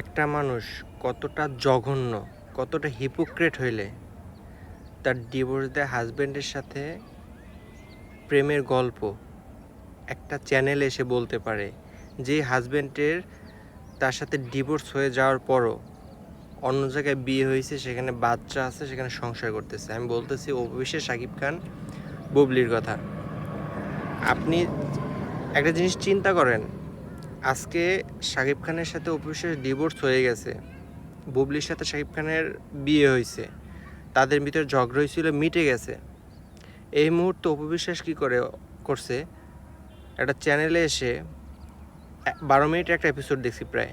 একটা মানুষ কতটা জঘন্য, কতটা হিপোক্রেট হইলে তার ডিভোর্স দেয় হাজব্যান্ডের সাথে প্রেমের গল্প একটা চ্যানেল এসে বলতে পারে, যে হাজব্যান্ডের তার সাথে ডিভোর্স হয়ে যাওয়ার পরও অন্য জায়গায় বিয়ে হয়েছে, সেখানে বাচ্চা আছে, সেখানে সংসার করতেছে। আমি বলতেছি অভিষেক সাকিব খান বুবলির কথা। আপনি একটা জিনিস চিন্তা করেন আজকে শাকিব খানের সাথে অভিষেক ডিভোর্স হয়ে গেছে। বুবলির সাথে শাকিব খানের বিয়ে হয়েছে। তাদের ভিতরে ঝগড়া হয়েছিল মিটে গেছে। এই মুহূর্তে অপবিশ্বাস কী করে করছে? একটা চ্যানেলে এসে বারো মিনিট একটা এপিসোড দেখছি প্রায়।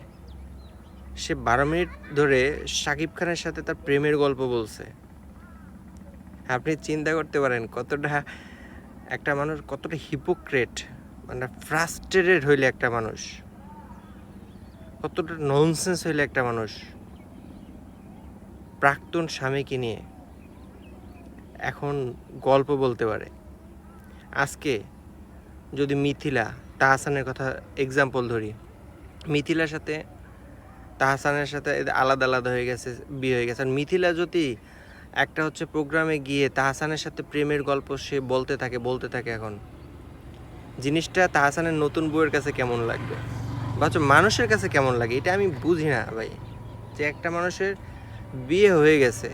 সে বারো মিনিট ধরে শাকিব খানের সাথে তার প্রেমের গল্প বলছে। আপনি চিন্তা করতে পারেন কতটা একটা মানুষ কতটা হিপোক্রেট মানে ফ্রাস্ট্রেটেড হইলে একটা মানুষ। কতটা ননসেন্স হইলে একটা মানুষ। প্রাক্তন স্বামীকে নিয়ে এখন গল্প বলতে পারে। আজকে যদি মিথিলা, তাহসানের কথা এক্সাম্পল ধরি। মিথিলার সাথে, তাহসানের সাথে আলাদা আলাদা হয়ে গেছে, বিয়ে হয়ে গেছে। আর মিথিলা যদি একটা হচ্ছে প্রোগ্রামে গিয়ে তাহসানের সাথে প্রেমের গল্প সে বলতে থাকে বলতে থাকে এখন। জিনিসটা তাহসানের নতুন বউয়ের কাছে কেমন লাগবে? বা হচ্ছে মানুষের কাছে কেমন লাগে? এটা আমি বুঝি না ভাই। যে একটা মানুষের বিয়ে হয়ে গেছে,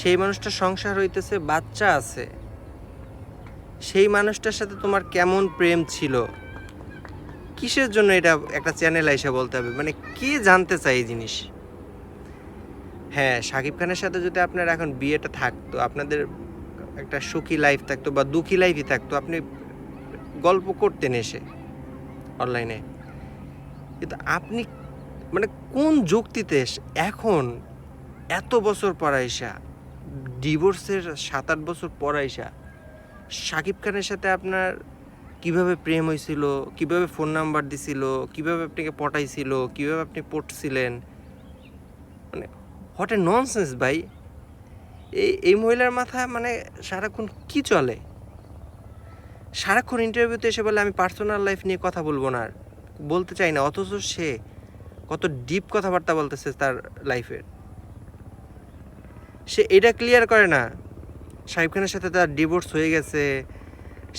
সেই মানুষটার সংসার হইতেছে, বাচ্চা আছে, সেই মানুষটার সাথে তোমার কেমন প্রেম ছিল? কিসের জন্য এটা একটা চ্যানেল এসে বলতে হবে? মানে কে জানতে চাই এই জিনিস? হ্যাঁ শাকিব খানের সাথে যদি আপনার এখন বিয়েটা থাকতো, আপনাদের একটা সুখী লাইফ থাকতো বা দুঃখী লাইফই থাকতো, আপনি গল্প করতেন এসে অনলাইনে কিন্তু আপনি মানে কোন যুক্তিতে এখন এত বছর পর আইসা ডিভোর্সের সাত আট বছর পর আইসা শাকিব খানের সাথে আপনার কীভাবে প্রেম হয়েছিল, কীভাবে ফোন নাম্বার দিছিল, কীভাবে আপনাকে পটাইছিল, কীভাবে আপনি পড়ছিলেন? মানে হোয়াট এ ননসেন্স ভাই। এই এই মহিলার মাথা মানে সারাক্ষণ কি চলে? সারাক্ষণ ইন্টারভিউতে এসে বলে আমি পার্সোনাল লাইফ নিয়ে কথা বলব না আর। বলতে চাই না, অথচ সে কত ডিপ কথাবার্তা বলতেছে তার লাইফের সে এটা ক্লিয়ার করে না শাহিব খানের সাথে তার ডিভোর্স হয়ে গেছে,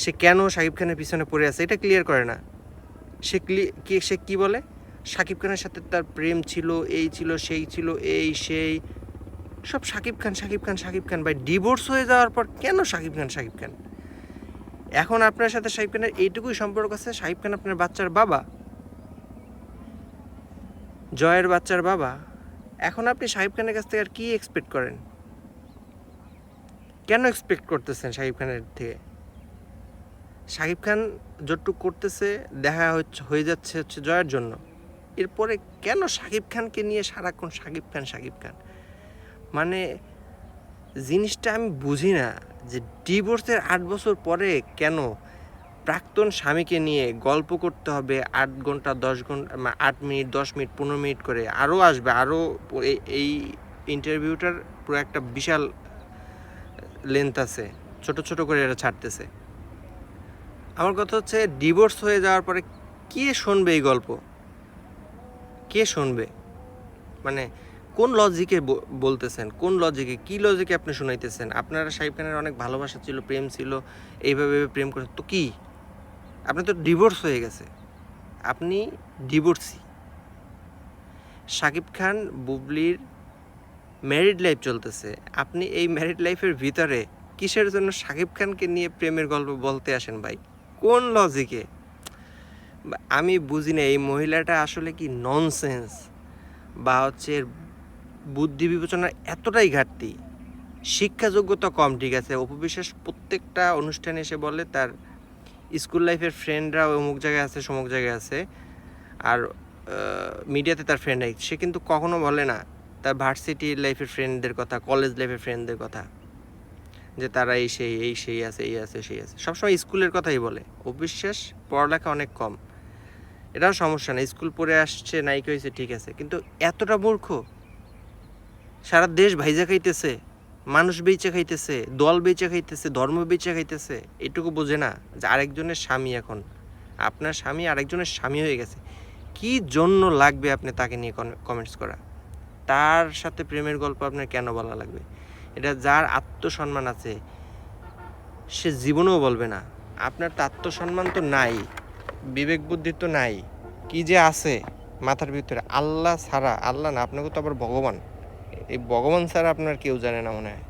সে কেন শাকিব খানের পিছনে পড়ে আছে, এটা ক্লিয়ার করে না। সে কি সে কি বলে? শাকিব খানের সাথে তার প্রেম ছিল, এই ছিল, সেই ছিল, এই, সেই। সব শাকিব খান শাকিব খান শাকিব খান, ভাই ডিভোর্স হয়ে যাওয়ার পর কেন শাকিব খান শাকিব খান? এখন আপনার সাথে শাকিব খানের এইটুকুই সম্পর্ক আছে। শাকিব খান আপনার বাচ্চার বাবা। জয়ের বাচ্চার বাবা। এখন আপনি শাকিব খানের কাছ থেকে আর কি এক্সপেক্ট করেন? কেন এক্সপেক্ট করতেছেন শাকিব খানের থেকে? শাকিব খান যতটুকু করতেছে, দেখা হচ্ছে, হয়ে যাচ্ছে হচ্ছে জয়ের জন্য। এরপরে কেন শাকিব খানকে নিয়ে সারাক্ষণ শাকিব খান শাকিব খান? মানে জিনিসটা আমি বুঝি না যে ডিভোর্সের আট বছর পরে কেন প্রাক্তন স্বামীকে নিয়ে গল্প করতে হবে আট ঘণ্টা, দশ ঘণ্টা আট মিনিট, দশ মিনিট, পনেরো মিনিট করে। আরও আসবে, আরও এই- ইন্টারভিউটার পুরো একটা বিশাল লেন্থ আছে। ছোট ছোট করে এটা ছাড়তেছে। আমার কথা হচ্ছে ডিভোর্স হয়ে যাওয়ার পরে কে শুনবে এই গল্প? কে শুনবে? মানে কোন লজিকে বলতেছেন? কোন লজিকে কি লজিকে আপনি শুনাইতেছেন? আপনারা সাহিব খানের অনেক ভালোবাসা ছিল, প্রেম ছিল, এইভাবে প্রেম করে তো কি? আপনি তো ডিভোর্স হয়ে গেছে। আপনি ডিভোর্সি শাকিব খান, বুবলির ম্যারিড লাইফ চলতেছে। আপনি এই ম্যারিড লাইফের ভিতরে কিসের জন্য শাকিব খানকে নিয়ে প্রেমের গল্প বলতে আসেন ভাই? কোন লজিকে আমি বুঝি না, এই মহিলাটা আসলে কি ননসেন্স বা হচ্ছে বুদ্ধি বিবেচনার এতটাই ঘাটতি। শিক্ষা যোগ্যতা কম, ঠিক আছে? অপবিশ্বাস প্রত্যেকটা অনুষ্ঠানে এসে বলে, তার স্কুল লাইফের ফ্রেন্ডরা অমুক জায়গায় আছে, সমুক জায়গায় আছে। আর মিডিয়াতে তার ফ্রেন্ড নাই। সে কিন্তু কখনো বলে না, তার ভার্সিটি লাইফের ফ্রেন্ডদের কথা কলেজ লাইফের ফ্রেন্ডদের কথা। যে তারা এই সেই এই সেই আছে, এই আছে, সেই আছে। সবসময় স্কুলের কথাই বলে। অবিশ্বাস পড়ালেখা অনেক কম। এটাও সমস্যা না, স্কুল পড়ে আসছে নাইকে হয়েছে, ঠিক আছে। কিন্তু এতটা মূর্খ সারা দেশ ভাইজা খাইতেছে, মানুষ বেচে খাইতেছে, দল বেচে খাইতেছে, ধর্ম বেচে খাইতেছে, এটুকু বোঝে না যে আরেকজনের স্বামী এখন। আপনার স্বামী আরেকজনের স্বামী হয়ে গেছে। কি জন্য লাগবে আপনি তাকে নিয়ে কমেন্টস করা? তার সাথে প্রেমের গল্প আপনার কেন বলা লাগবে? এটা যার আত্মসম্মান আছে, সে জীবনেও বলবে না। আপনার তো আত্মসম্মান তো নাই, বিবেক বুদ্ধি তো নাই, কি যে আছে মাথার ভিতরে, আল্লাহ ছাড়া, আল্লাহ না, আপনাকে তো আবার ভগবান। এই ভগবান স্যার আপনার কেউ জানে না মনে হয়।